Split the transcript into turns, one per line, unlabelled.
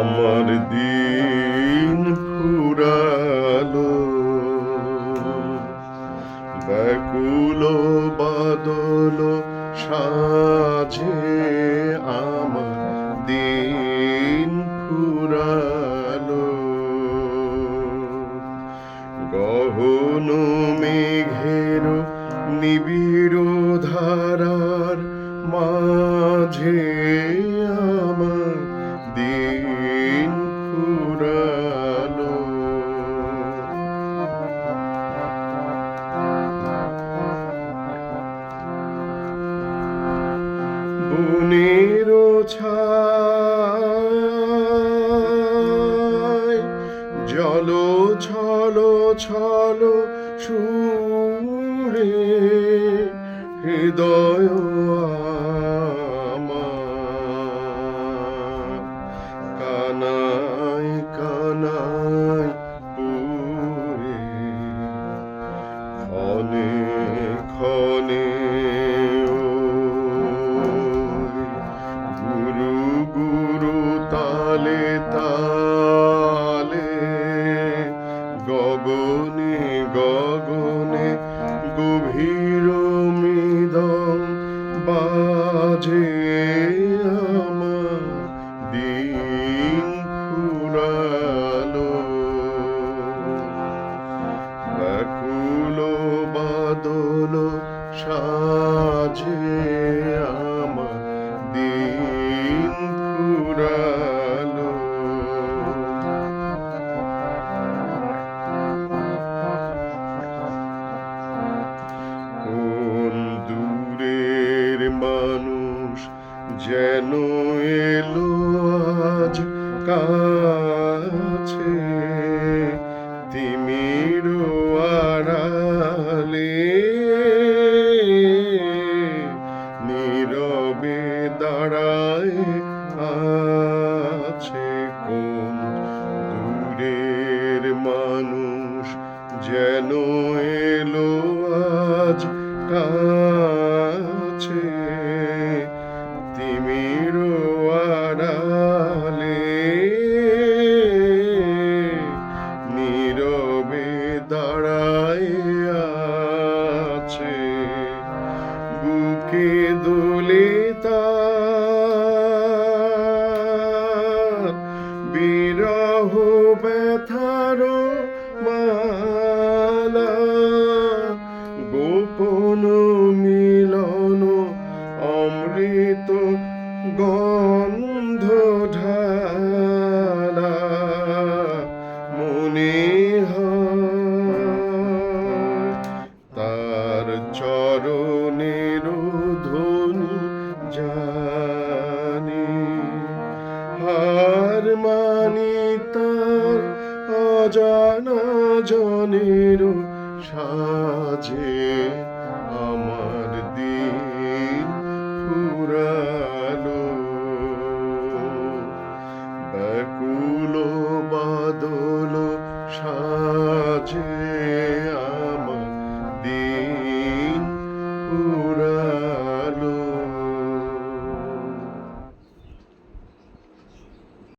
আমার দিন ফুরালো ব্যাকুল বাদল সাজে আমার দিন ফুরালো গহন মেঘের নিবিড় ধারার মাঝে বনের ছায়। জল ছল ছল সুরে হৃদয় গভীর মৃদং বাজে এলো আজ কাছে, তিমির আড়ালে নীরবে দাঁড়ায় আছে কোন দূরের মানুষ যেন এলো আজ কাছে, তিমির নীরবে দাঁড়ায় আছে বুকে দোলে তার বিরহ ব্যথার মালা। গোপন মিলন অমৃত গন্ধ অজানা জনের সাজে।